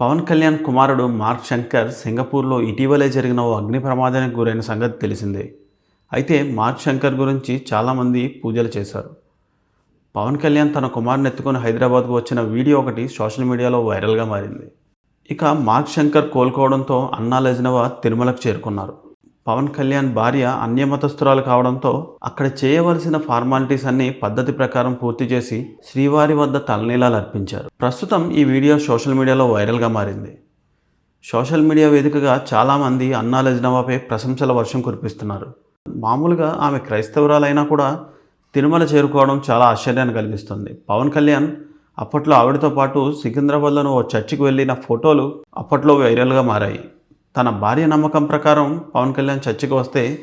పవన్ కళ్యాణ్ కుమారుడు మార్క్ శంకర్ సింగపూర్లో ఇటీవలే జరిగిన ఓ అగ్ని ప్రమాదానికి గురైన సంగతి తెలిసిందే. అయితే మార్క్ శంకర్ గురించి చాలామంది పూజలు చేశారు. పవన్ కళ్యాణ్ తన కుమారుని ఎత్తుకొని హైదరాబాద్కు వచ్చిన వీడియో ఒకటి సోషల్ మీడియాలో వైరల్గా మారింది. ఇక మార్క్ శంకర్ కోలుకోవడంతో అన్నా లెజినవా తిరుమలకు చేరుకున్నారు. పవన్ కళ్యాణ్ భార్య అన్యమతస్థురాలు కావడంతో అక్కడ చేయవలసిన ఫార్మాలిటీస్ అన్ని పద్ధతి ప్రకారం పూర్తి చేసి శ్రీవారి వద్ద తలనీలాలు అర్పించారు. ప్రస్తుతం ఈ వీడియో సోషల్ మీడియాలో వైరల్గా మారింది. సోషల్ మీడియా వేదికగా చాలామంది అన్నా నవాపై ప్రశంసల వర్షం కురిపిస్తున్నారు. మామూలుగా ఆమె క్రైస్తవురాలైనా కూడా తిరుమల చేరుకోవడం చాలా ఆశ్చర్యాన్ని కలిగిస్తుంది. పవన్ కళ్యాణ్ అప్పట్లో ఆవిడతో పాటు సికింద్రాబాద్లోని ఓ చర్చికి వెళ్ళిన ఫోటోలు అప్పట్లో వైరల్గా మారాయి. తన భార్య నమ్మకం ప్రకారం పవన్ కళ్యాణ్ చర్చికి వస్తే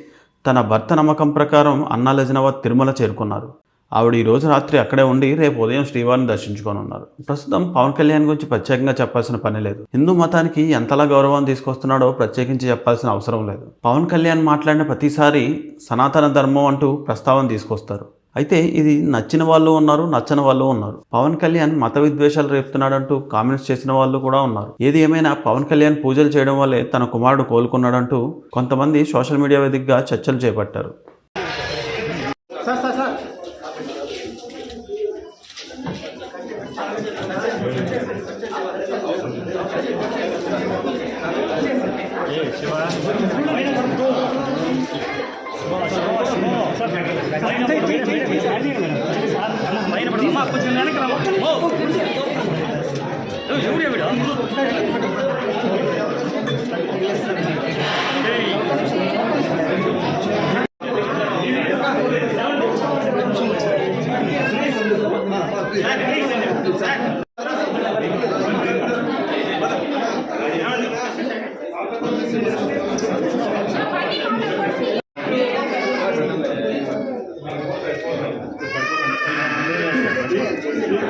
తన భర్త నమ్మకం ప్రకారం అన్నాలజనవాద్ తిరుమల చేరుకున్నారు. ఆవిడ ఈ రోజు రాత్రి అక్కడే ఉండి రేపు ఉదయం శ్రీవారిని దర్శించుకొని ఉన్నారు ప్రస్తుతం పవన్ కళ్యాణ్ గురించి ప్రత్యేకంగా చెప్పాల్సిన పని లేదు. హిందూ మతానికి ఎంతలా గౌరవం తీసుకొస్తున్నాడో ప్రత్యేకించి చెప్పాల్సిన అవసరం లేదు. పవన్ కళ్యాణ్ మాట్లాడిన ప్రతిసారి సనాతన ధర్మం అంటూ ప్రస్తావన తీసుకొస్తారు. అయితే ఇది నచ్చిన వాళ్ళు ఉన్నారు నచ్చని వాళ్ళు ఉన్నారు. పవన్ కళ్యాణ్ మత విద్వేషాలు రేపుతున్నాడంటూ కామెంట్స్ చేసిన వాళ్ళు కూడా ఉన్నారు. ఏది ఏమైనా పవన్ కళ్యాణ్ పూజలు చేయడం వల్లే తన కుమారుడు కోలుకున్నాడంటూ కొంతమంది సోషల్ మీడియా వేదికగా చర్చలు చేపట్టారు. సార్ பயணப்படுமா கொஞ்சம் நினைக்கிறோம் ஓ எப்படியா விடும்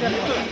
எனக்கு